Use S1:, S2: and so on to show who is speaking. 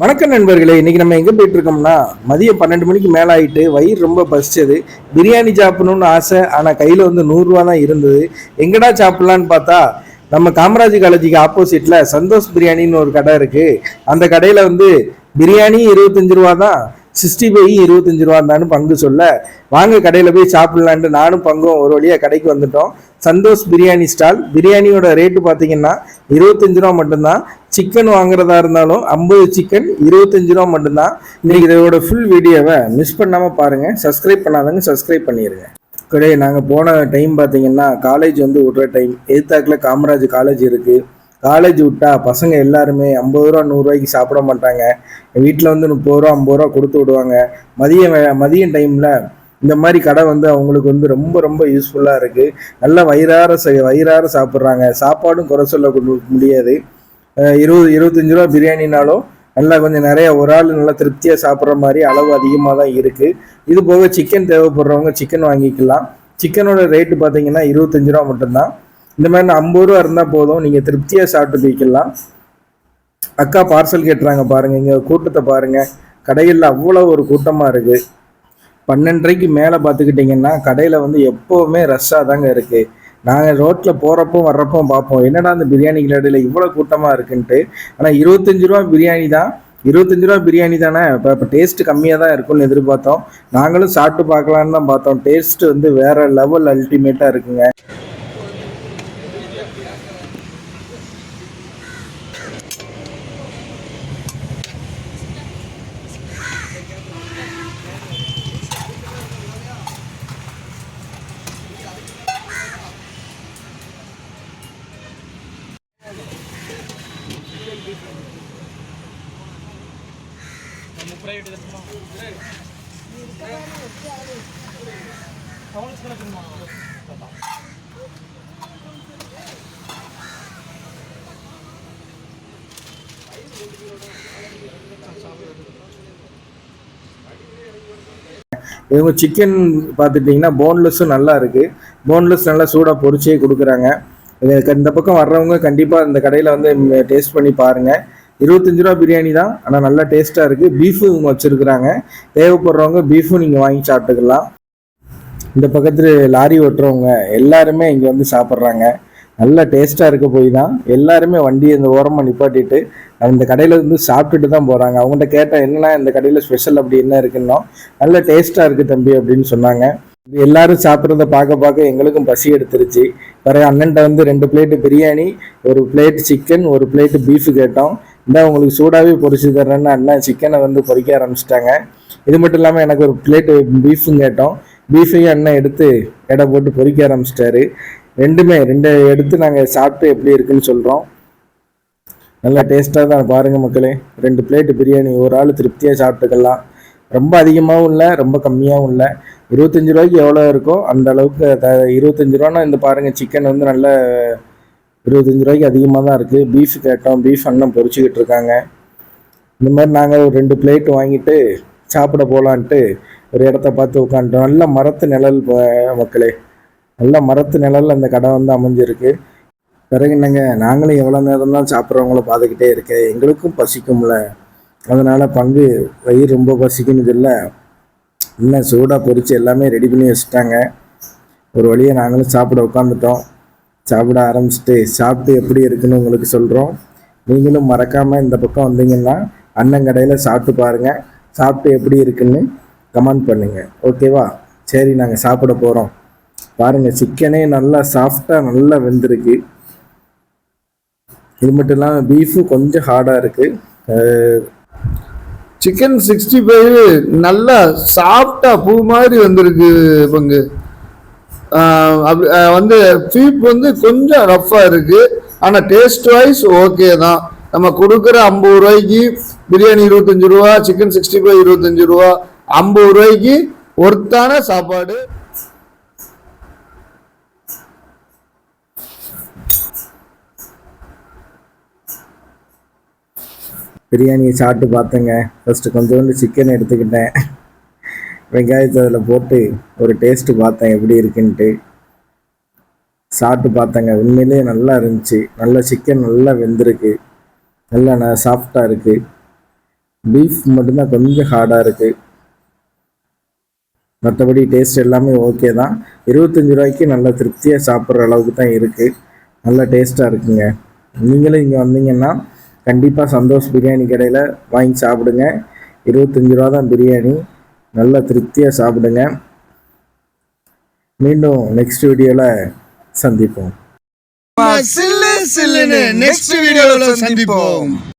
S1: வணக்கம் நண்பர்களே இன்றைக்கி நம்ம எங்கே போயிட்டு இருக்கோம்னா மதியம் பன்னெண்டு மணிக்கு மேலே ஆகிட்டு வயிறு ரொம்ப பசிச்சது. பிரியாணி சாப்பிடணும்னு ஆசை ஆனால் கையில் வந்து நூறுரூவா தான் இருந்தது. எங்கடா சாப்பிட்லான்னு பார்த்தா நம்ம காமராஜ் காலேஜுக்கு ஆப்போசிட்டில் சந்தோஷ் பிரியாணின்னு ஒரு கடை இருக்குது அந்த கடையில் வந்து பிரியாணி இருபத்தஞ்சு ரூபா தான் சிக்ஸ்டி பை இருபத்தஞ்சு ரூபா இருந்தாலும் பங்கு சொல்ல. வாங்க கடையில் போய் சாப்பிட்லான்ட்டு நானும் பங்கும் ஒரு வழியாக கடைக்கு வந்துட்டோம். சந்தோஷ் பிரியாணி ஸ்டால். பிரியாணியோட ரேட்டு பார்த்தீங்கன்னா இருபத்தஞ்சு ரூபா மட்டும்தான். சிக்கன் வாங்குறதா இருந்தாலும் ஐம்பது சிக்கன் இருபத்தஞ்சு ரூபா மட்டும்தான். இன்னைக்கு இதோட ஃபுல் வீடியோவை மிஸ் பண்ணாமல் பாருங்கள் சப்ஸ்கிரைப் பண்ணாதவங்க சப்ஸ்கிரைப் பண்ணிடுங்க கிடையாது நாங்கள் போன டைம் பார்த்தீங்கன்னா காலேஜ் வந்து விட்ற டைம் எதிர்த்தாக்கில் காமராஜ் காலேஜ் இருக்குது காலேஜ் விட்டா பசங்க எல்லாருமே ஐம்பது ரூபா நூறுரூவாய்க்கு சாப்பிட மாட்டாங்க. வீட்டில் வந்து முப்பது ரூபா ஐம்பது ரூபா கொடுத்து விடுவாங்க. மதியம் மதியம் டைமில் இந்த மாதிரி கடை வந்து அவங்களுக்கு வந்து ரொம்ப ரொம்ப யூஸ்ஃபுல்லாக இருக்குது நல்லா வயிறார செ- வயிறார சாப்பிட்றாங்க. சாப்பாடும் குறை சொல்ல முடியாது. இருபது இருபத்தஞ்சு ரூபா பிரியாணினாலும் நல்லா கொஞ்சம் நிறைய ஒரு ஆள் நல்லா திருப்தியாக சாப்பிட்ற மாதிரி அளவு அதிகமாக தான் இருக்குது இது போக சிக்கன் தேவைப்படுறவங்க சிக்கன் வாங்கிக்கலாம். சிக்கனோட ரேட்டு பார்த்தீங்கன்னா இருபத்தஞ்சு ரூபா மட்டும்தான். இந்த மாதிரி ஐம்பது ரூபா இருந்தால் போதும். நீங்கள் திருப்தியாக சாப்பிட்டு போய்க்கலாம் அக்கா பார்சல் கேட்டுறாங்க பாருங்கள் இங்கே கூட்டத்தை பாருங்கள் கடைகளில் அவ்வளோ ஒரு கூட்டமாக இருக்குது பன்னெண்டரைக்கு மேலே பார்த்துக்கிட்டிங்கன்னா கடையில் வந்து எப்போவுமே ரஷ்ஷாக தாங்க இருக்குது நாங்கள் ரோட்டில் போகிறப்போ வர்றப்போ பார்ப்போம். என்னடா அந்த பிரியாணி கடையில் இவ்வளோ கூட்டமாக இருக்குன்ட்டு. ஆனால் இருபத்தஞ்சு ரூபா பிரியாணி தான். இருபத்தஞ்சு ரூபா பிரியாணி தானே? இப்போ இப்போ டேஸ்ட் கம்மியாக தான் இருக்கும்னு எதிர்பார்த்தோம். நாங்களும் சாப்பிட்டு பார்க்கலான்னு தான் பார்த்தோம். டேஸ்ட் வந்து வேறு லெவல் அல்டிமேட்டாக இருக்குங்க. இவங்க சிக்கன் பார்த்துட்டிங்கன்னா போன்லெஸ்ஸும் நல்லா இருக்குது போன்லெஸ் நல்லா சூடாக பொறிச்சே கொடுக்குறாங்க. இந்த பக்கம் வர்றவங்க கண்டிப்பாக இந்த கடையில் வந்து டேஸ்ட் பண்ணி பாருங்கள் இருபத்தஞ்சு ரூபா பிரியாணி தான். ஆனால் நல்லா டேஸ்ட்டாக இருக்குது பீஃபும் இவங்க வச்சுருக்குறாங்க. தேவைப்படுறவங்க பீஃபும் நீங்கள் வாங்கி சாப்பிட்டுக்கலாம். இந்த பக்கத்தில் லாரி ஓட்டுறவங்க எல்லாருமே இங்கே வந்து சாப்பிட்றாங்க. நல்ல டேஸ்ட்டாக இருக்க போய் தான். எல்லாருமே வண்டியை இந்த ஓரமாக நிப்பாட்டிட்டு அந்த கடையில் வந்து சாப்பிட்டுட்டு தான் போகிறாங்க அவங்கள்ட்ட கேட்டேன் என்னன்னா இந்த கடையில் ஸ்பெஷல் அப்படி என்ன இருக்குன்னா? நல்ல டேஸ்ட்டாக இருக்குது தம்பி அப்படின்னு சொன்னாங்க. இது எல்லாரும் சாப்பிட்றத பார்க்க பார்க்க எங்களுக்கும் பசி எடுத்துருச்சு. பிறகு அண்ணன்ட்ட வந்து ரெண்டு பிளேட்டு பிரியாணி ஒரு பிளேட் சிக்கன் ஒரு பிளேட்டு பீஃப் கேட்டோம். இந்த உங்களுக்கு சூடாகவே பொரிச்சு தர்றேன்னு அண்ணன் சிக்கனை வந்து பொறிக்க ஆரம்பிச்சிட்டாங்க. இது மட்டும் இல்லாமல் எனக்கு ஒரு பிளேட்டு பீஃபும் கேட்டோம். பீஃபையும் அண்ணன் எடுத்து எடை போட்டு பொறிக்க ஆரம்பிச்சிட்டாரு. ரெண்டுமே ரெண்டு எடுத்து நாங்கள் சாப்பிட்டு எப்படி இருக்குன்னு சொல்கிறோம் நல்லா டேஸ்ட்டாக தான் பாருங்கள் மக்களே. ரெண்டு பிளேட்டு பிரியாணி ஒரு ஆள் திருப்தியாக சாப்பிட்டுக்கலாம். ரொம்ப அதிகமாகவும் இல்லை ரொம்ப கம்மியாகவும் இல்லை. இருபத்தஞ்சி ரூபாய்க்கு எவ்வளோ இருக்கோ அந்த அளவுக்கு த இருபத்தஞ்சி ரூபான்னா இந்த பாருங்கள் சிக்கன் வந்து நல்ல இருபத்தஞ்சி ரூபாய்க்கு அதிகமாக தான் இருக்குது பீஃப் கேட்டோம். பீஃப் அண்ணன் பொறிச்சிக்கிட்டு இருக்காங்க. இந்த மாதிரி நாங்கள் ஒரு ரெண்டு பிளேட் வாங்கிட்டு சாப்பிட போகலான்ட்டு ஒரு இடத்த பார்த்து உட்காந்துட்டோம். நல்ல மரத்து நிழல் மக்களே. நல்ல மரத்து நிழல் அந்த கடை வந்து அமைஞ்சிருக்கு. பிறகு என்னங்க நாங்களும் எவ்வளோ நேரம் தான் சாப்பிட்றவங்கள பார்த்துக்கிட்டே இருக்கேன். எங்களுக்கும் பசிக்கும்ல. அதனால் பங்கு வயிறு ரொம்ப பசிக்குன்னு இல்லை. இன்னும் சூடாக பொறிச்சு எல்லாமே ரெடி பண்ணி வச்சுட்டாங்க. ஒரு வழியை நாங்களும் சாப்பிட உட்காந்துட்டோம். சாப்பிட ஆரம்பிச்சிட்டு சாப்பிட்டு எப்படி இருக்குன்னு உங்களுக்கு சொல்கிறோம் நீங்களும் மறக்காமல் இந்த பக்கம் வந்தீங்கன்னா அண்ணன் கடையில் சாப்பிட்டு பாருங்கள் சாப்பிட்டு எப்படி இருக்குன்னு கமெண்ட் பண்ணுங்கள் ஓகேவா சரி நாங்கள் சாப்பிட போகிறோம் பாருங்கள் சிக்கனே நல்லா சாஃப்டாக நல்லா வெந்திருக்கு. இது மட்டும் இல்லாமல் பீஃபும் கொஞ்சம் ஹார்டாக இருக்குது
S2: சிக்கன் சிக்ஸ்டி ஃபைவ் நல்லா சாஃப்டாக பூ மாதிரி வந்திருக்கு பங்கு. வந்து சீப் வந்து கொஞ்சம் ரஃப்பாக இருக்குது ஆனால் டேஸ்ட் வைஸ் ஓகே தான். நம்ம கொடுக்குற ஐம்பது ரூபாய்க்கு பிரியாணி இருபத்தஞ்சு ரூபா சிக்கன் சிக்ஸ்டி ஃபைவ் இருபத்தஞ்சு ரூபா. ஐம்பது ரூபாய்க்கு ஒர்த்தான சாப்பாடு.
S1: பிரியாணியை சாப்பிட்டு பார்த்தேங்க. ஃபஸ்ட்டு கொஞ்சோண்டு சிக்கன் எடுத்துக்கிட்டேன். வெங்காயத்தை அதில் போட்டு ஒரு டேஸ்ட்டு பார்த்தேன் எப்படி இருக்குன்ட்டு. சாப்பிட்டு பார்த்தேங்க. உண்மையிலேயே நல்லா இருந்துச்சு. நல்ல சிக்கன் நல்லா வெந்திருக்கு. நல்லா ந சாஃப்டாக இருக்குது பீஃப் மட்டும்தான் கொஞ்சம் ஹார்டாக இருக்குது மற்றபடி டேஸ்ட் எல்லாமே ஓகே தான். இருபத்தஞ்சி ரூபாய்க்கு நல்லா திருப்தியாக சாப்பிட்ற அளவுக்கு தான் இருக்குது நல்ல டேஸ்ட்டாக இருக்குங்க. நீங்களும் இங்கே வந்தீங்கன்னா கண்டிப்பாக சந்தோஷ் பிரியாணி கடையில் வாங்கி சாப்பிடுங்க. இருபத்தஞ்சி ரூபா தான் பிரியாணி. நல்லா திருப்தியாக சாப்பிடுங்க. மீண்டும் நெக்ஸ்ட் வீடியோவில் சந்திப்போம்.
S3: சில்லு சில்லுன்னு நெக்ஸ்ட் வீடியோவில் சந்திப்போம்.